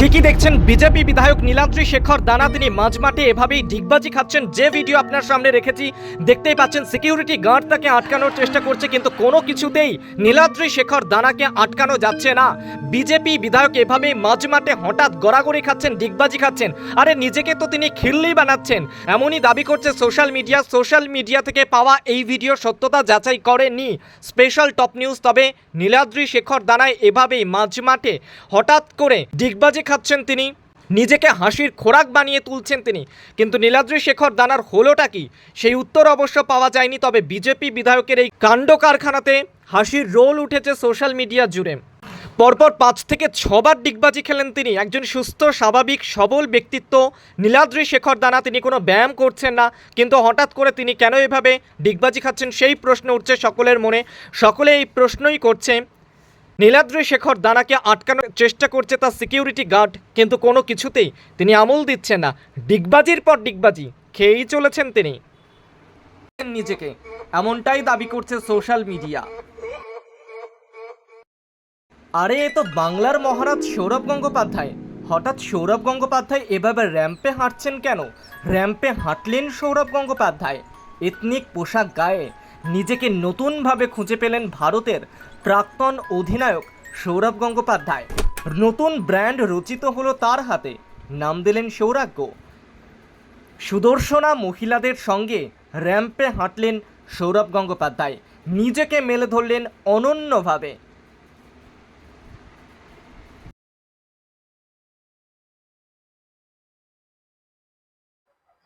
ঠিকই দেখছেন বিজেপি বিধায়ক নীলাদ্রি শেখর। দানা তিনি মাঝমাঠে এভাবেই ডিগবাজি খাচ্ছেন। যে ভিডিও আপনার সামনে রেখেছি, দেখতেই পাচ্ছেন সিকিউরিটি গার্ড তাকে আটকানোর চেষ্টা করছে, কিন্তু কোনো কিছুতেই নীলাদ্রি শেখর দানাকে আটকানো যাচ্ছে না। বিজেপি বিধায়ক এভাবেই মাঝমাঠে হঠাৎ গড়াগড়ি খাচ্ছেন ডিগবাজি খাচ্ছেন। আরে নিজেকে তো তিনি খিল্লি বানাচ্ছেন। এমনই দাবি করছে সোশ্যাল মিডিয়া সোশ্যাল মিডিয়া থেকে পাওয়া এই ভিডিও সত্যতা যাচাই করেনি। স্পেশাল টপ নিউজ তবে নীলাদ্রি শেখর দানায় এভাবেই মাঝমাঠে হঠাৎ করে ডিগবাজি খাচ্ছেন তিনি। নিজেকে হাসির খোরাক বানিয়ে তুলছেন তিনি। কিন্তু নীলাদ্রি শেখর দানার হলোটা কি? সেই উত্তর অবশ্য পাওয়া যায়নি, তবে বিজেপি বিধায়কের এই কাণ্ড কারখানাতে হাসির রোল উঠেছে সোশ্যাল মিডিয়া জুড়ে। পরপর পাঁচ থেকে ছবার ডিগবাজি খেলেন তিনি। একজন সুস্থ, স্বাভাবিক, সবল ব্যক্তিত্ব নীলাদ্রি শেখর দানা। তিনি কোনো ব্যায়াম করছেন না, কিন্তু হঠাৎ করে তিনি কেন এভাবে ডিগবাজি খাচ্ছেন সেই প্রশ্ন উঠছে সকলের মনে। সকলে এই প্রশ্নই করছে নীলাদ্রি শেখর দানাকে আটকানোর চেষ্টা করছে তার সিকিউরিটি গার্ড কিন্তু কোনো কিছুতেই তিনি আমল দিচ্ছেন না। ডিগবাজির পর ডিগবাজি, খেয়েই চলেছেন তিনি। নিজেকে, এমনটাই দাবি করছে সোশ্যাল মিডিয়া আরে, এ তো বাংলার মহারাজ সৌরভ গঙ্গোপাধ্যায়। হঠাৎ সৌরভ গঙ্গোপাধ্যায় এভাবে র্যাম্পে হাঁটছেন কেন? র্যাম্পে হাঁটলেন সৌরভ গঙ্গোপাধ্যায়। এথনিক পোশাক গায়ে নিজেকে নতুনভাবে খুঁজে পেলেন ভারতের প্রাক্তন অধিনায়ক সৌরভ গঙ্গোপাধ্যায়। নতুন ব্র্যান্ড রচিত হলো তার হাতে, নাম দিলেন সৌরাগ্য সুদর্শনা মহিলাদের সঙ্গে র্যাম্পে হাঁটলেন সৌরভ গঙ্গোপাধ্যায়। নিজেকে মেলে ধরলেন অনন্যভাবে।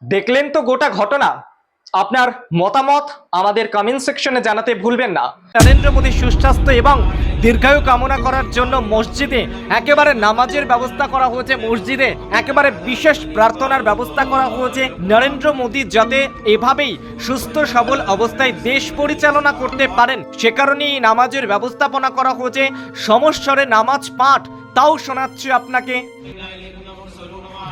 দেখলেন তো গোটা ঘটনা? আপনার মতামত আমাদের কমেন্ট সেকশনে জানাতে ভুলবেন না। নরেন্দ্র মোদীর সুস্বাস্থ্য এবং দীর্ঘায়ু কামনা করার জন্য মসজিদে একেবারে নামাজের ব্যবস্থা করা হয়েছে। মসজিদে একেবারে বিশেষ প্রার্থনার ব্যবস্থা করা হয়েছে। নরেন্দ্র মোদী যাতে এভাবেই সুস্থ, সবল অবস্থায় দেশ পরিচালনা করতে পারেন, সে কারণে এই নামাজের ব্যবস্থাপনা করা হয়েছে। সমস্বরে নামাজ পাঠ, তাও শোনাচ্ছি আপনাকে।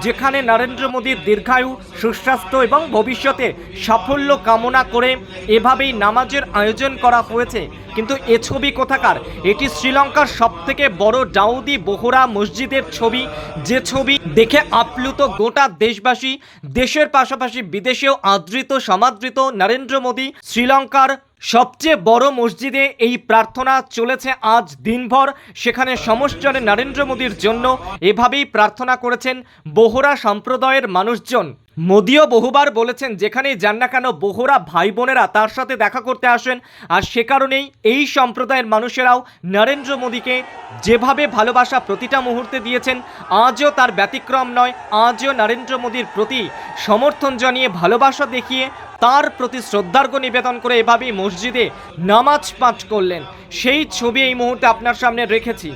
যেখানে নরেন্দ্র মোদীর দীর্ঘায়ু, সুস্বাস্থ্য এবং ভবিষ্যতে সাফল্য কামনা করে এভাবেই নামাজের আয়োজন করা হয়েছে। কিন্তু এ ছবি কোথাকার? এটি শ্রীলঙ্কার সব থেকে বড় ডাউদি বোহরা মসজিদের ছবি। যে ছবি দেখে আপ্লুত গোটা দেশবাসী, দেশের পাশাপাশি বিদেশেও আদৃত, সমাদৃত নরেন্দ্র মোদী শ্রীলঙ্কার সবচেয়ে বড় মসজিদে এই প্রার্থনা চলেছে আজ দিনভর। সেখানে সমস্যরে নরেন্দ্র মোদীর জন্য এভাবেই প্রার্থনা করেছেন bohra সম্প্রদায়ের মানুষজন। মোদিও বহুবার বলেছেন, যেখানেই যান না কেন bohra ভাই বোনেরা তার সাথে দেখা করতে আসেন। আর সে কারণেই এই সম্প্রদায়ের মানুষেরাও নরেন্দ্র মোদীকে যেভাবে ভালোবাসা প্রতিটা মুহূর্তে দিয়েছেন, আজও তার ব্যতিক্রম নয়, আজও নরেন্দ্র মোদীর প্রতি সমর্থন জানিয়ে ভালোবাসা দেখিয়ে তার প্রতি শ্রদ্ধার্ঘ্য নিবেদন করে এভাবেই মসজিদে নামাজ পাঠ করলেন। সেই ছবি এই মুহূর্তে আপনার সামনে রেখেছি।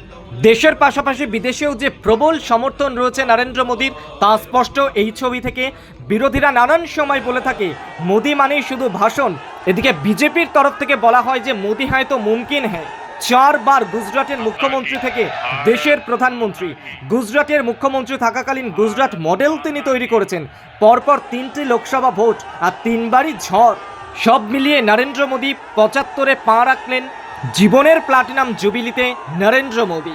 দেশের পাশাপাশি বিদেশেও যে প্রবল সমর্থন রয়েছে নরেন্দ্র মোদীর, তা স্পষ্ট এই ছবি থেকে। বিরোধীরা নানান সময় বলে থাকে, মোদি মানেই শুধু ভাষণ। এদিকে বিজেপির তরফ থেকে বলা হয় যে, মোদী হয়তো মুমকিন হ্যাঁ চারবার গুজরাটের মুখ্যমন্ত্রী থেকে দেশের প্রধানমন্ত্রী। গুজরাটের মুখ্যমন্ত্রী থাকাকালীন গুজরাট মডেল তিনি তৈরি করেছেন। পরপর তিনটি লোকসভা ভোট আর তিনবারই ঝড়। সব মিলিয়ে নরেন্দ্র মোদী পঁচাত্তরে পা রাখলেন জীবনের প্লাটিনাম জুবিলিতে নরেন্দ্র মোদী।